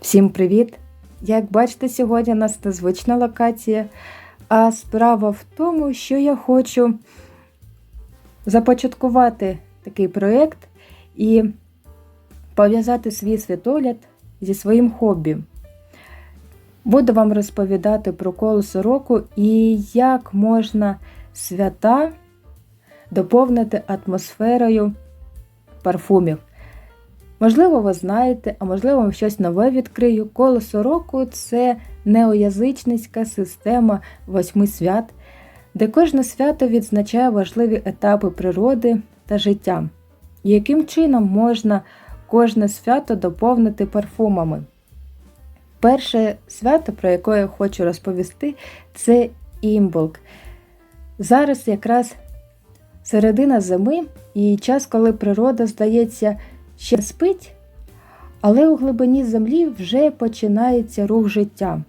Всім привіт! Як бачите, сьогодні у нас незвична локація, а справа в тому, що я хочу започаткувати такий проєкт і пов'язати свій світогляд зі своїм хобі. Буду вам розповідати про колесо року і як можна свята доповнити атмосферою парфумів. Можливо, ви знаєте, а можливо, вам щось нове відкрию. Колесо року це неоязичницька система восьми свят, де кожне свято відзначає важливі етапи природи та життя. Яким чином можна кожне свято доповнити парфумами? Перше свято, про яке я хочу розповісти, це імболк. Зараз якраз середина зими і час, коли природа, здається, ще спить, але у глибині землі вже починається рух життя.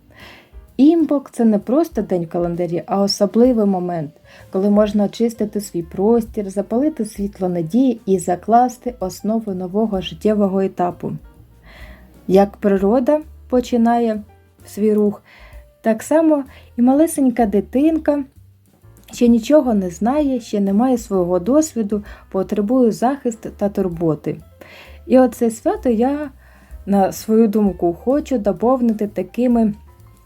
Імбок це не просто день в календарі, а особливий момент, коли можна очистити свій простір, запалити світло надії і закласти основу нового життєвого етапу. Як природа починає свій рух, так само і малесенька дитинка ще нічого не знає, ще не має свого досвіду, потребує захисту та турботи. І оце свято я, на свою думку, хочу доповнити такими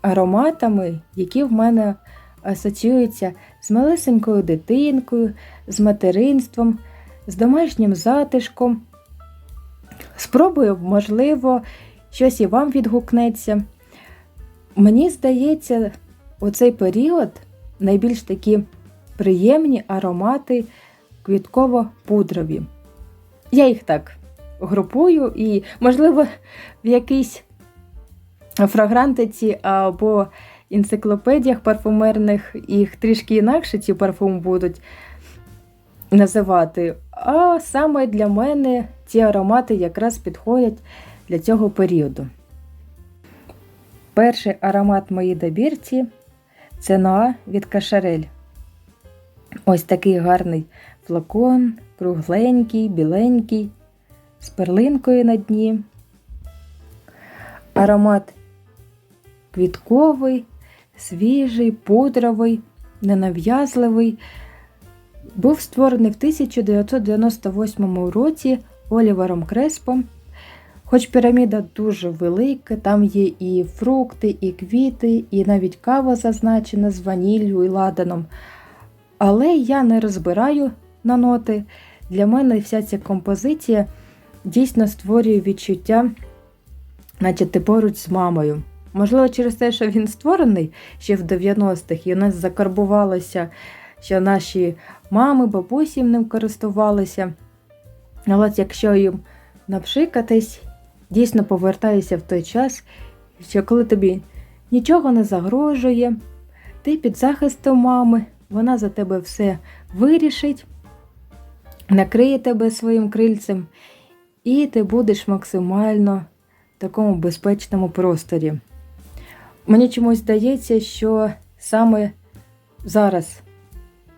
ароматами, які в мене асоціюються з малесенькою дитинкою, з материнством, з домашнім затишком. Спробую, можливо, щось і вам відгукнеться. Мені здається, у цей період найбільш такі приємні аромати квітково-пудрові. Я їх так групую, і, можливо, в якійсь фрагрантиці або енциклопедіях парфумерних їх трішки інакше ці парфуми будуть називати. А саме для мене ці аромати якраз підходять для цього періоду. Перший аромат моїй добірці це Ноа від Кашарель. Ось такий гарний флакон, кругленький, біленький з перлинкою на дні. Аромат квітковий, свіжий, пудровий, ненав'язливий. Був створений в 1998 році Олівером Креспом. Хоч піраміда дуже велика, там є і фрукти, і квіти, і навіть кава зазначена з ваніллю і ладаном. Але я не розбираю на ноти. Для мене вся ця композиція дійсно створює відчуття, наче ти поруч з мамою. Можливо, через те, що він створений ще в 90-х, і у нас закарбувалося, що наші мами, бабусі ним користувалися. Але якщо їм напшикатись, дійсно повертаюся в той час, що коли тобі нічого не загрожує, ти під захистом мами, вона за тебе все вирішить, накриє тебе своїм крильцем, і ти будеш максимально в такому безпечному просторі. Мені чомусь здається, що саме зараз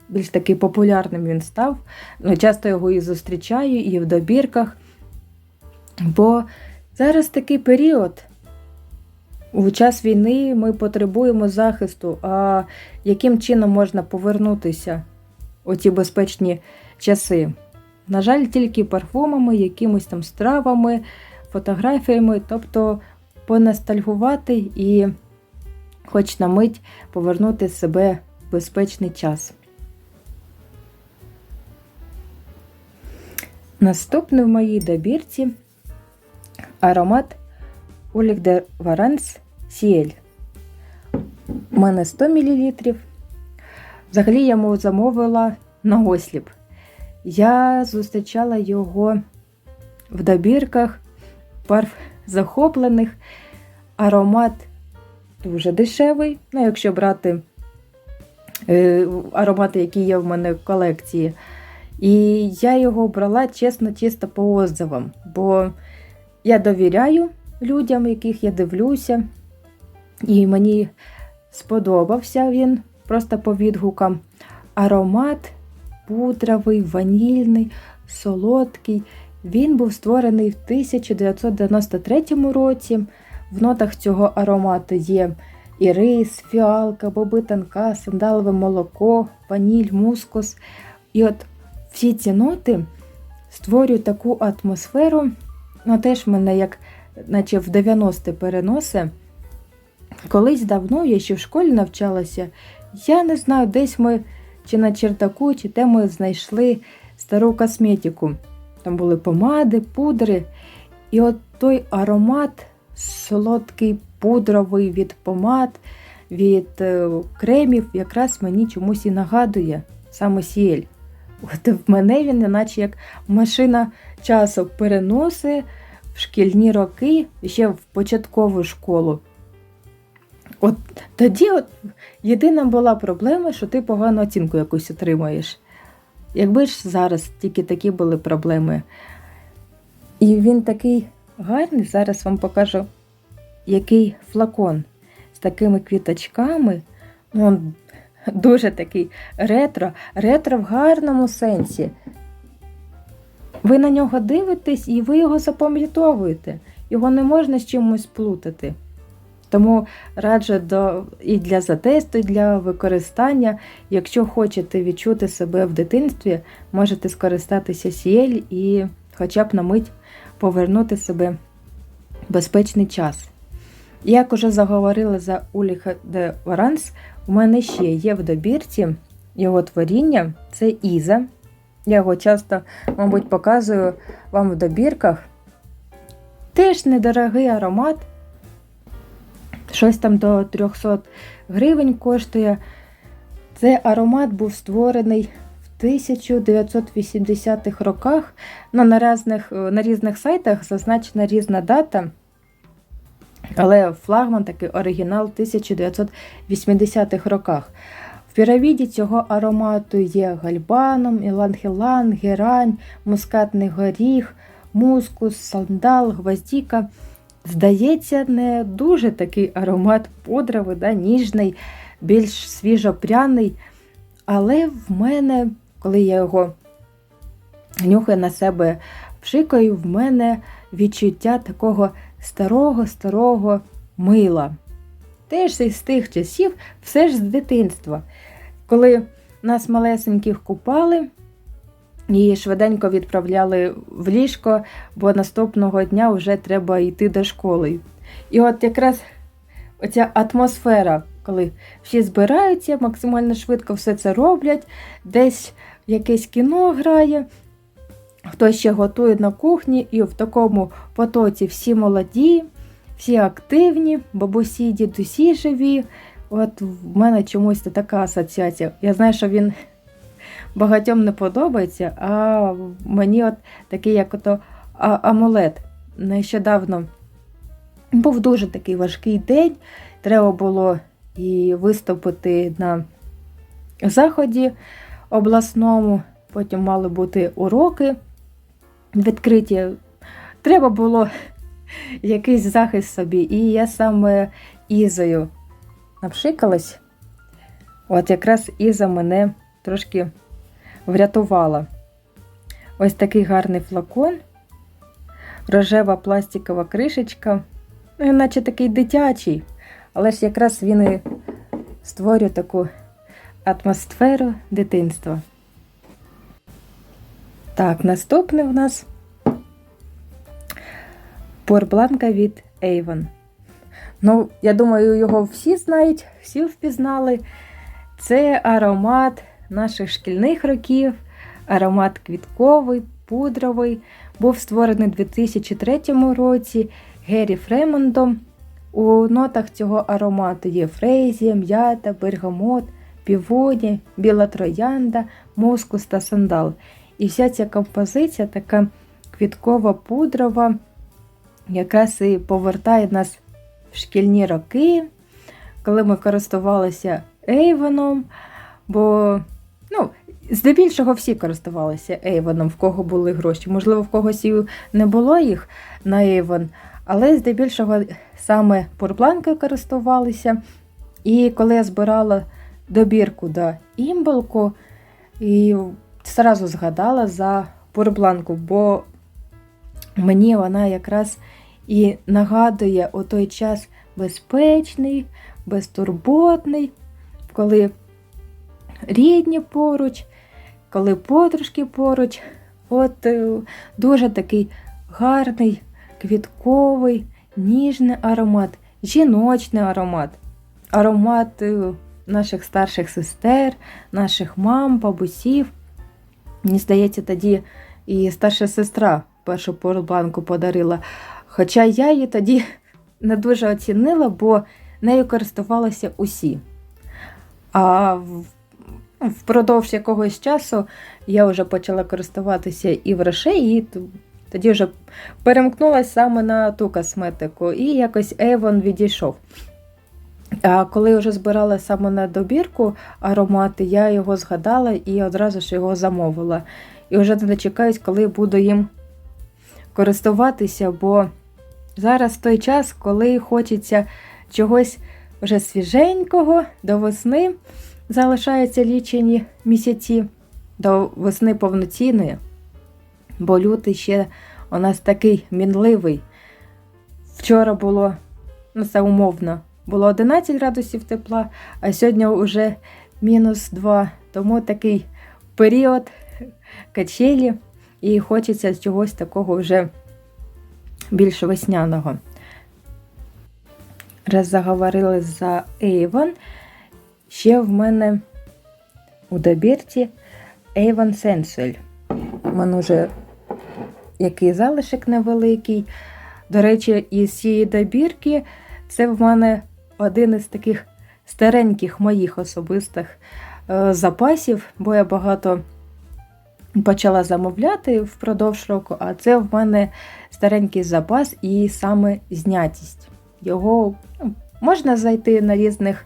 більш таки популярним він став. Ну, Часто його і зустрічаю, і в добірках. Бо зараз такий період. У час війни ми потребуємо захисту, а яким чином можна повернутися у ті безпечні часи? На жаль, тільки парфумами, якимось там стравами, фотографіями, тобто понастальгувати і, хоч на мить, повернути себе в безпечний час. Наступний в моїй добірці аромат Олік де Варанс Сіель. У мене 100 мл. Взагалі я йому замовила на осліп. Я зустрічала його в добірках парф захоплених. Аромат дуже дешевий. Ну, якщо брати е, аромати, які є в мене в колекції. І я його брала чесно, чисто по отзивам, бо я довіряю людям, яких я дивлюся, і мені сподобався він просто по відгукам. Аромат пудровий, ванільний, солодкий. Він був створений в 1993 році. В нотах цього аромату є і рис, фіалка, боби танка, сандалове молоко, ваніль, мускус. І от всі ці ноти створюють таку атмосферу, ну теж мене як наче в 90-ті переноси. Колись давно я ще в школі навчалася, я не знаю, десь ми чи на чердаку, чи де ми знайшли стару косметику. Там були помади, пудри. І от той аромат солодкий, пудровий від помад, від е, кремів, якраз мені чомусь і нагадує саме сіель. От в мене він, наче як машина часу переносить в шкільні роки, ще в початкову школу. От тоді от єдина була проблема, що ти погану оцінку якусь отримаєш. Якби ж зараз тільки такі були проблеми. І він такий гарний, зараз вам покажу, який флакон з такими квіточками. Ну, дуже такий ретро, ретро в гарному сенсі. Ви на нього дивитесь і ви його запам'ятовуєте. Його не можна з чимось плутати. Тому раджу до, і для затесту, і для використання. Якщо хочете відчути себе в дитинстві, можете скористатися сіель і хоча б на мить повернути себе в безпечний час. Як уже заговорила за Уліха де Оранс, у мене ще є в добірці його творіння це Іза. Я його часто, мабуть, показую вам в добірках. Теж недорогий аромат. Щось там до 300 гривень коштує. Цей аромат був створений в 1980-х роках. Ну, на, різних, на різних сайтах зазначена різна дата. Але флагман такий оригінал в 1980-х роках. В піраміді цього аромату є гальбаном, іланг-іланг, герань, мускатний горіх, мускус, сандал, гвоздіка. Здається, не дуже такий аромат подрави, да, ніжний, більш свіжопряний. Але в мене, коли я його нюхаю на себе пшикаю, в мене відчуття такого старого-старого мила. Теж з тих часів, все ж з дитинства. Коли нас малесеньких купали і швиденько відправляли в ліжко, бо наступного дня вже треба йти до школи. І от якраз оця атмосфера, коли всі збираються, максимально швидко все це роблять, десь якесь кіно грає, хтось ще готує на кухні, і в такому потоці всі молоді, всі активні, бабусі, дідусі живі. От в мене чомусь така асоціація. Я знаю, що він багатьом не подобається, а мені от такий, як ото амулет. Нещодавно був дуже такий важкий день. Треба було і виступити на заході обласному, потім мали бути уроки відкриті. Треба було якийсь захист собі. І я саме Ізою напшикалась. От якраз Іза мене трошки врятувала. Ось такий гарний флакон, рожева пластикова кришечка, ну, наче такий дитячий, але ж якраз він і створює таку атмосферу дитинства. Так, наступний у нас порбланка від Avon. Ну, я думаю, його всі знають, всі впізнали. Це аромат наших шкільних років, аромат квітковий, пудровий. Був створений у 2003 році Гері Фремондом. У нотах цього аромату є фрезія, м'ята, бергамот, півоні, біла троянда, мускус та сандал. І вся ця композиція така квіткова пудрова, якраз і повертає нас в шкільні роки, коли ми користувалися Ейвоном, бо, ну, здебільшого всі користувалися Ейвоном, в кого були гроші. Можливо, в когось і не було їх на Ейвон, але здебільшого саме порпланкою користувалися. І коли я збирала добірку до імболку, і сразу згадала за пурбланку, бо мені вона якраз і нагадує у той час безпечний, безтурботний, коли рідні поруч, коли подружки поруч. От е, дуже такий гарний, квітковий, ніжний аромат, жіночний аромат, аромат е, наших старших сестер, наших мам, бабусів. Мені здається, тоді і старша сестра першу порубанку подарила. Хоча я її тоді не дуже оцінила, бо нею користувалися усі. А впродовж якогось часу я вже почала користуватися і в Роше, і тоді вже перемкнулася саме на ту косметику, і якось Avon відійшов. Коли вже збирала саме на добірку аромати, я його згадала і одразу ж його замовила. І вже не дочекаюсь, коли буду їм користуватися, бо зараз той час, коли хочеться чогось вже свіженького до весни, залишаються лічені місяці до весни повноцінної, бо лютий ще у нас такий мінливий. Вчора було, ну це умовно, було 11 градусів тепла, а сьогодні вже мінус 2. Тому такий період качелі, і хочеться чогось такого вже більш весняного. Раз заговорили за Avon, ще в мене у добірці Avon Sensual. У мене вже який залишок невеликий. До речі, із цієї добірки це в мене один із таких стареньких моїх особистих е, запасів, бо я багато почала замовляти впродовж року, а це в мене старенький запас і саме знятість. Його ну, можна знайти на різних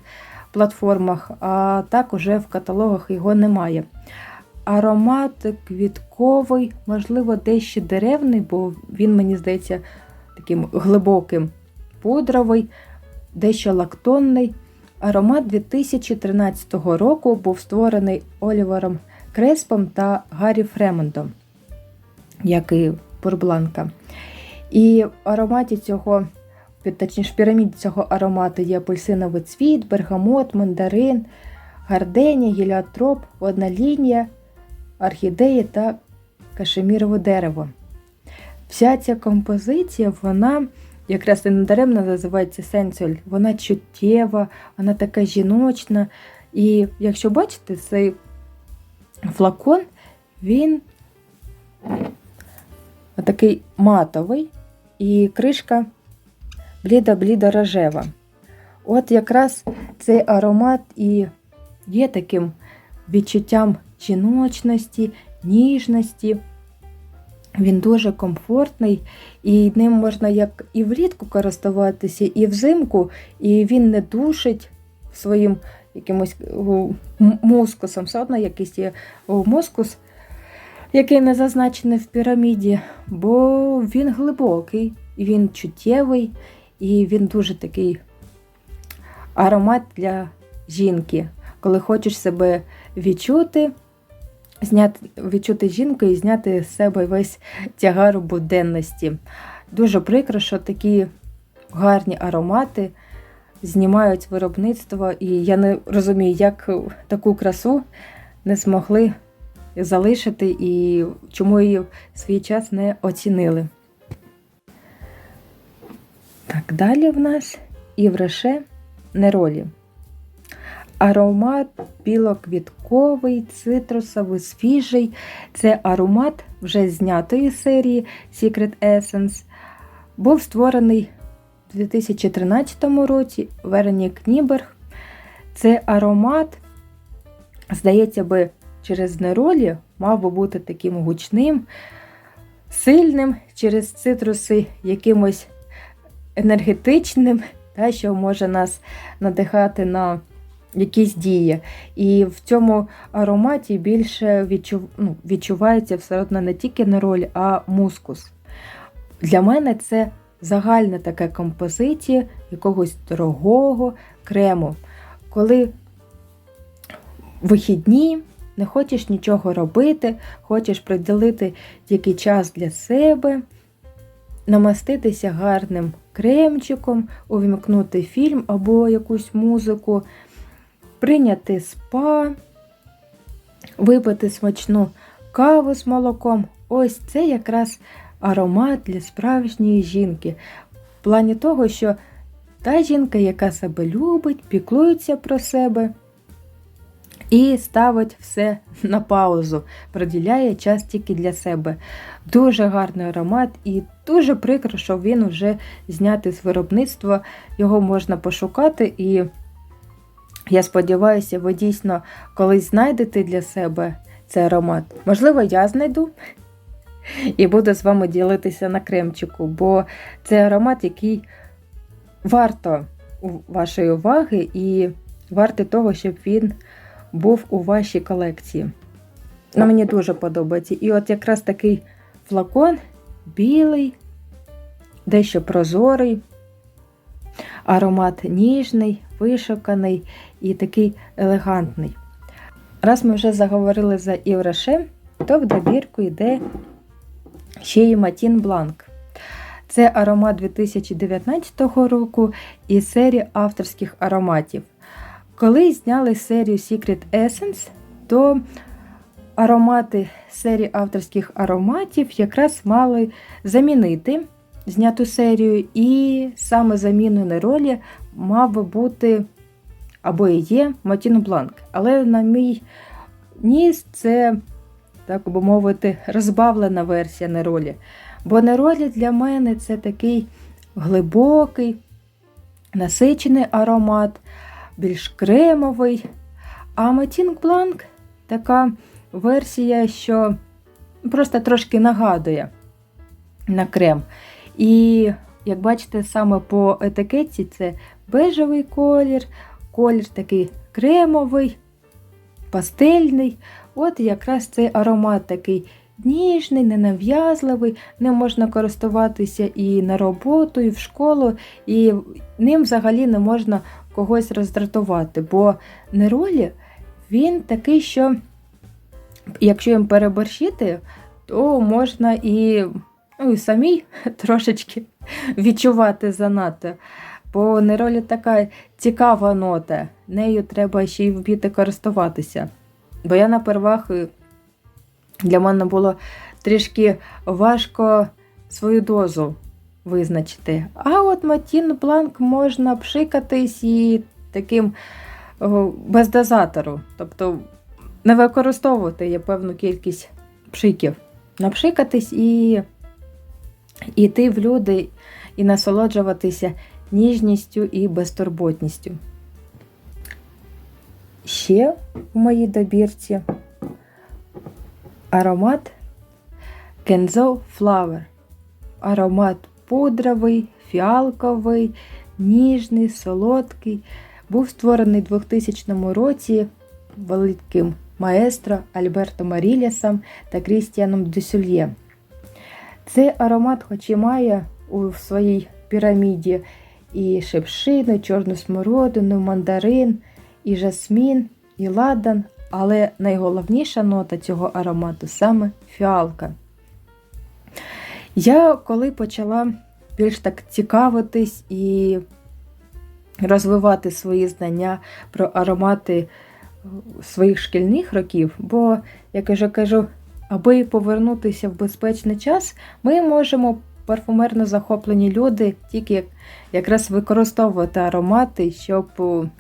платформах, а так уже в каталогах його немає. Аромат квітковий, можливо, дещо деревний, бо він, мені здається, таким глибоким пудровий, дещо лактонний. Аромат 2013 року був створений Олівером Креспом та Гаррі Фремондом, як і Пурбланка. І в ароматі цього, точніше, в піраміді цього аромату є апельсиновий цвіт, бергамот, мандарин, гарденія, гіліотроп, одна лінія, орхідеї та кашемірове дерево. Вся ця композиція, вона якраз і недаремно називається сенсуаль, вона чуттєва, вона така жіночна. І якщо бачите, цей флакон, він такий матовий, і кришка блідо-блідо рожева. От якраз цей аромат і є таким відчуттям жіночності, ніжності. Він дуже комфортний, і ним можна як і влітку користуватися, і взимку, і він не душить своїм якимось мускусом. Все одно якийсь є мускус, який не зазначений в піраміді, бо він глибокий, він чуттєвий, і він дуже такий аромат для жінки, коли хочеш себе відчути зняти, відчути жінку і зняти з себе весь тягар буденності. Дуже прикро, що такі гарні аромати знімають виробництво, і я не розумію, як таку красу не змогли залишити і чому її в свій час не оцінили. Так, далі в нас і в реше неролі. Аромат білоквітковий, цитрусовий, свіжий. Це аромат вже знятої серії Secret Essence. Був створений у 2013 році Веронік Ніберг. Це аромат, здається би, через неролі мав би бути таким гучним, сильним, через цитруси якимось енергетичним, та, що може нас надихати на якісь дії. І в цьому ароматі більше відчув, ну, відчувається все одно не тільки нероль, а мускус. Для мене це загальна така композиція якогось дорогого крему. Коли вихідні, не хочеш нічого робити, хочеш приділити тільки час для себе, намаститися гарним кремчиком, увімкнути фільм або якусь музику, прийняти спа, випити смачну каву з молоком. Ось це якраз аромат для справжньої жінки. В плані того, що та жінка, яка себе любить, піклується про себе і ставить все на паузу, приділяє час тільки для себе. Дуже гарний аромат і дуже прикро, що він вже знятий з виробництва. Його можна пошукати, і я сподіваюся, ви дійсно колись знайдете для себе цей аромат. Можливо, я знайду. І буду з вами ділитися на кремчику, бо це аромат, який варто вашої уваги і вартий того, щоб він був у вашій колекції. Ну, Мені дуже подобається. І от якраз такий флакон білий, дещо прозорий, аромат ніжний, вишуканий і такий елегантний. Раз ми вже заговорили за Івраше, то в добірку йде ще й Матін Бланк. Це аромат 2019 року і серії авторських ароматів. Коли зняли серію Secret Essence, то аромати серії авторських ароматів якраз мали замінити зняту серію, і саме заміною на ролі мав би бути або і є Матін Бланк. Але, на мій ніс, це, так би мовити, розбавлена версія неролі. Бо неролі для мене це такий глибокий, насичений аромат, більш кремовий. А Матінг Бланк така версія, що просто трошки нагадує на крем. І, як бачите, саме по етикетці це бежевий колір, колір такий кремовий, пастельний. От якраз цей аромат такий ніжний, ненав'язливий, ним можна користуватися і на роботу, і в школу, і ним взагалі не можна когось роздратувати, бо неролі він такий, що, якщо їм переборщити, то можна і ну, самій трошечки відчувати занадто. Бо неролі така цікава нота, нею треба ще й вміти користуватися. Бо я на первах для мене було трішки важко свою дозу визначити. А от Матін Бланк можна пшикатись і таким без дозатору. Тобто не використовувати є певну кількість пшиків. Напшикатись і йти в люди і насолоджуватися ніжністю і безтурботністю. Ще в моїй добірці аромат Kenzo Flower. Аромат пудровий, фіалковий, ніжний, солодкий. Був створений у 2000 році великим маестро Альберто Марілєсом та Крістіаном Дюсюльє. Цей аромат, хоч і має у своїй піраміді і шепшину, чорну смородину, мандарин, і жасмін, і ладан, але найголовніша нота цього аромату саме фіалка. Я коли почала більш так цікавитись і розвивати свої знання про аромати своїх шкільних років, бо, як я вже кажу, аби повернутися в безпечний час, ми можемо парфумерно захоплені люди тільки якраз використовувати аромати, щоб,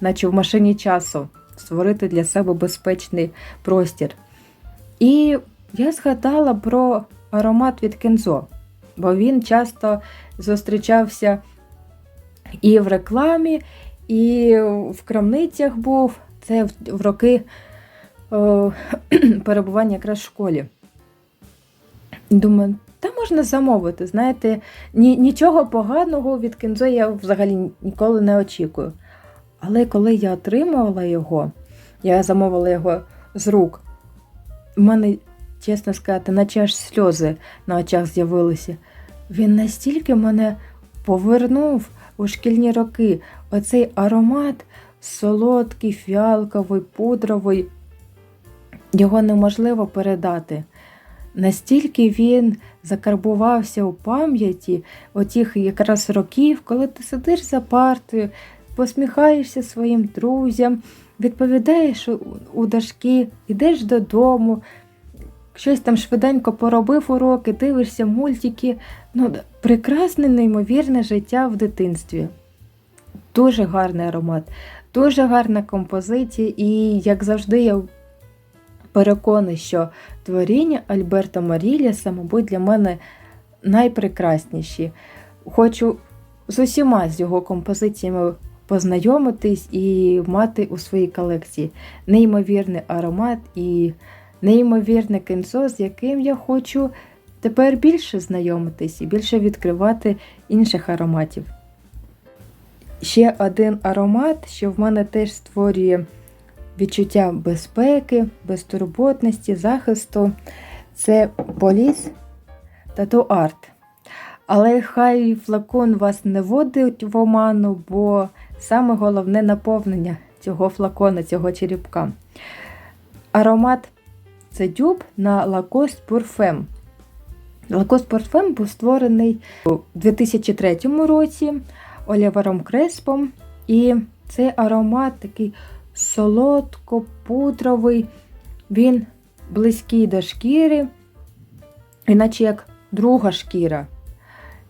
наче в машині часу, створити для себе безпечний простір. І я згадала про аромат від Кензо, бо він часто зустрічався і в рекламі, і в крамницях був. Це в роки о, перебування якраз в школі. Думаю, можна замовити. Знаєте, ні, нічого поганого від кінзо я взагалі ніколи не очікую. Але коли я отримувала його, я замовила його з рук, в мене, чесно сказати, наче аж сльози на очах з'явилися. Він настільки мене повернув у шкільні роки. Оцей аромат солодкий, фіалковий, пудровий. його неможливо передати. Настільки він закарбувався у пам'яті отіх якраз років, коли ти сидиш за партою, посміхаєшся своїм друзям, відповідаєш у- дошки, йдеш додому, щось там швиденько поробив уроки, дивишся мультики. Ну, прекрасне, неймовірне життя в дитинстві. Дуже гарний аромат, дуже гарна композиція, і, як завжди, я переконаний, що творіння Альберта Маріліса, мабуть, для мене найпрекрасніші. Хочу з усіма з його композиціями познайомитись і мати у своїй колекції неймовірний аромат і неймовірне кінцо, з яким я хочу тепер більше знайомитись і більше відкривати інших ароматів. Ще один аромат, що в мене теж створює відчуття безпеки, безтурботності, захисту це поліс тату арт. Але хай флакон вас не вводить в оману, бо саме головне наповнення цього флакона, цього черепка. Аромат це дюб на Lacoste Parfum. Lacoste Parfum був створений у 2003 році Олівером Креспом. І цей аромат такий солодко-пудровий, він близький до шкіри, іначе як друга шкіра.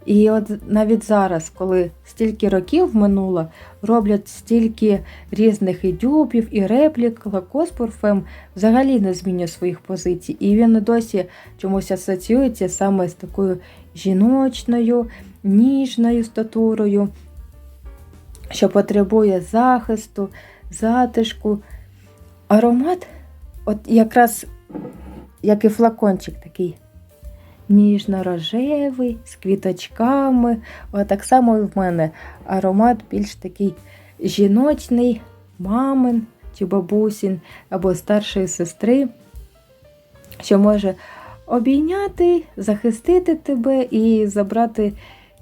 І от навіть зараз, коли стільки років минуло, роблять стільки різних і дюбів, і реплік, Lacoste Parfum взагалі не змінює своїх позицій. І він досі чомусь асоціюється саме з такою жіночною, ніжною статурою, що потребує захисту, затишку. Аромат, от якраз як і флакончик такий ніжно-рожевий, з квіточками. От так само і в мене аромат більш такий жіночний, мамин чи бабусін або старшої сестри, що може обійняти, захистити тебе і забрати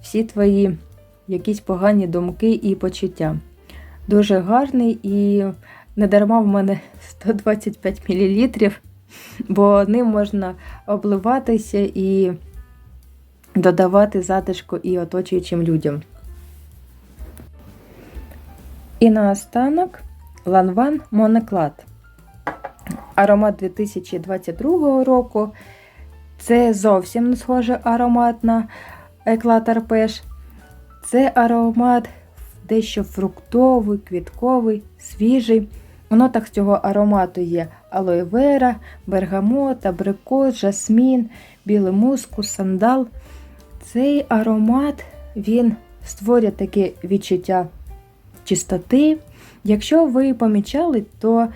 всі твої якісь погані думки і почуття. Дуже гарний і не дарма в мене 125 мл, бо ним можна обливатися і додавати затишку і оточуючим людям. І наостанок Ланван Монеклад. Аромат 2022 року. Це зовсім не схожий аромат на Еклат Арпеш. Це аромат дещо фруктовий, квітковий, свіжий. У нотах цього аромату є алоє вера, бергамот, абрикос, жасмін, білий мускус, сандал. Цей аромат він створює таке відчуття чистоти. Якщо ви помічали, то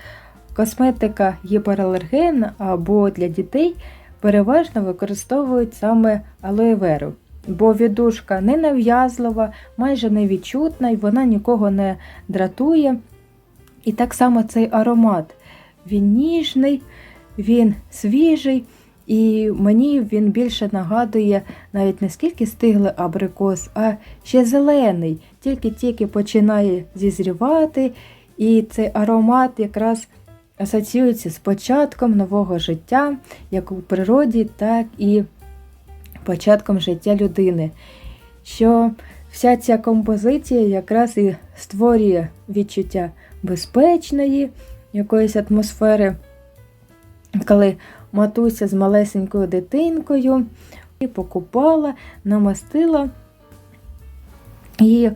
косметика гіпералергенна або для дітей переважно використовують саме алоє веру. Бо віддушка не нав'язлива, майже невідчутна, і вона нікого не дратує. І так само цей аромат. Він ніжний, він свіжий, і мені він більше нагадує навіть не скільки стиглий абрикос, а ще зелений, тільки-тільки починає зізрівати, і цей аромат якраз асоціюється з початком нового життя, як у природі, так і початком життя людини. Що вся ця композиція якраз і створює відчуття безпечної якоїсь атмосфери, коли матуся з малесенькою дитинкою і покупала, намастила і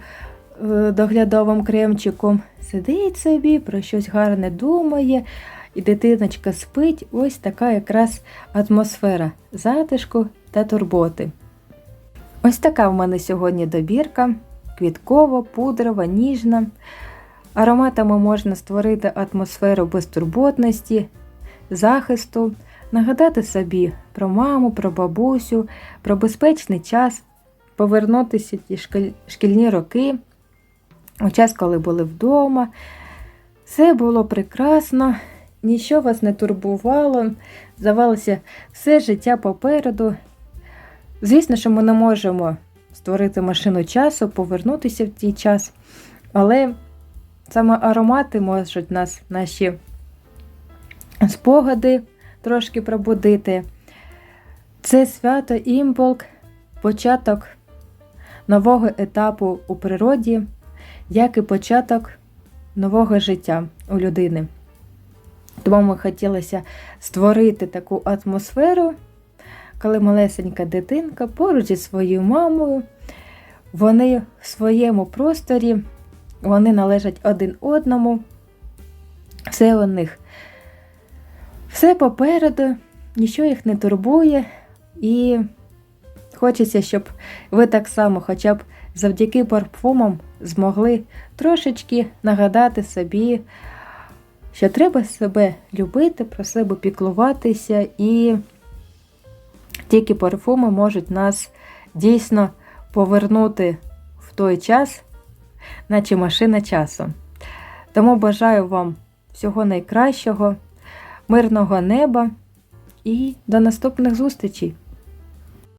е, доглядовим кремчиком сидить собі, про щось гарне думає, і дитиночка спить. Ось така якраз атмосфера затишку та турботи. Ось така в мене сьогодні добірка: квіткова, пудрова, ніжна. Ароматами можна створити атмосферу безтурботності, захисту, нагадати собі про маму, про бабусю, про безпечний час, повернутися ті шкільні роки, у час, коли були вдома. Все було прекрасно, нічого вас не турбувало, здавалося, все життя попереду. Звісно, що ми не можемо створити машину часу, повернутися в цей час, але саме аромати можуть нас, наші спогади трошки пробудити. Це свято імполк, початок нового етапу у природі, як і початок нового життя у людини. Тому ми хотілося створити таку атмосферу, коли малесенька дитинка поруч зі своєю мамою, вони в своєму просторі, вони належать один одному, все у них, все попереду, нічого їх не турбує, і хочеться, щоб ви так само, хоча б завдяки парфумам, змогли трошечки нагадати собі, що треба себе любити, про себе піклуватися, і тільки парфуми можуть нас дійсно повернути в той час, наче машина часу. Тому бажаю вам всього найкращого, мирного неба і до наступних зустрічей!